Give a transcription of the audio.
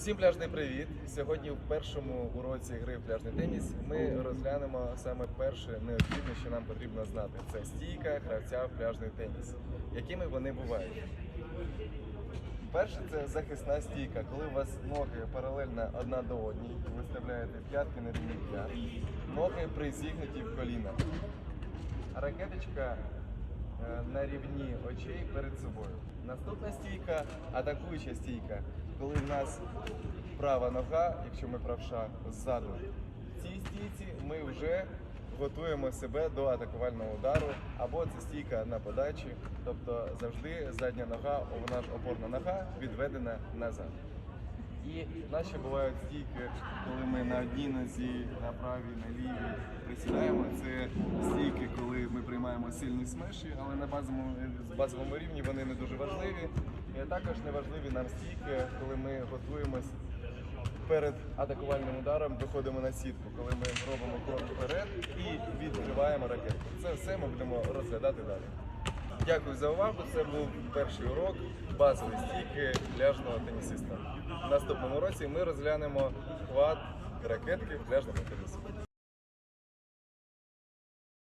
Всім пляжний привіт! Сьогодні в першому уроці гри в пляжний теніс ми розглянемо саме перше необхідне, що нам потрібно знати. Це стійка гравця в пляжний теніс. Якими вони бувають? Перше це захисна стійка, коли у вас ноги паралельно одна до одній, ви виставляєте п'ятки на рівні п'ят, ноги призігнуті в коліна. А ракеточка на рівні очей перед собою. Наступна стійка атакуюча стійка, коли в нас права нога, якщо ми правша, ззаду. В цій стійці ми вже готуємо себе до атакувального удару, або це стійка на подачі, тобто завжди задня нога, вона ж опорна нога відведена назад. І наші бувають стійки, коли ми на одній нозі, на правій, на лівій присідаємо. Це сильні смеші, але на базовому, базовому рівні вони не дуже важливі. І також не важливі нам стійки, коли ми готуємось перед атакувальним ударом, виходимо на сітку, коли ми робимо крок вперед і відкриваємо ракетку. Це все ми будемо розглядати далі. Дякую за увагу. Це був перший урок базові стійки пляжного тенісиста. В наступному році ми розглянемо хват ракетки в пляжному тенісі.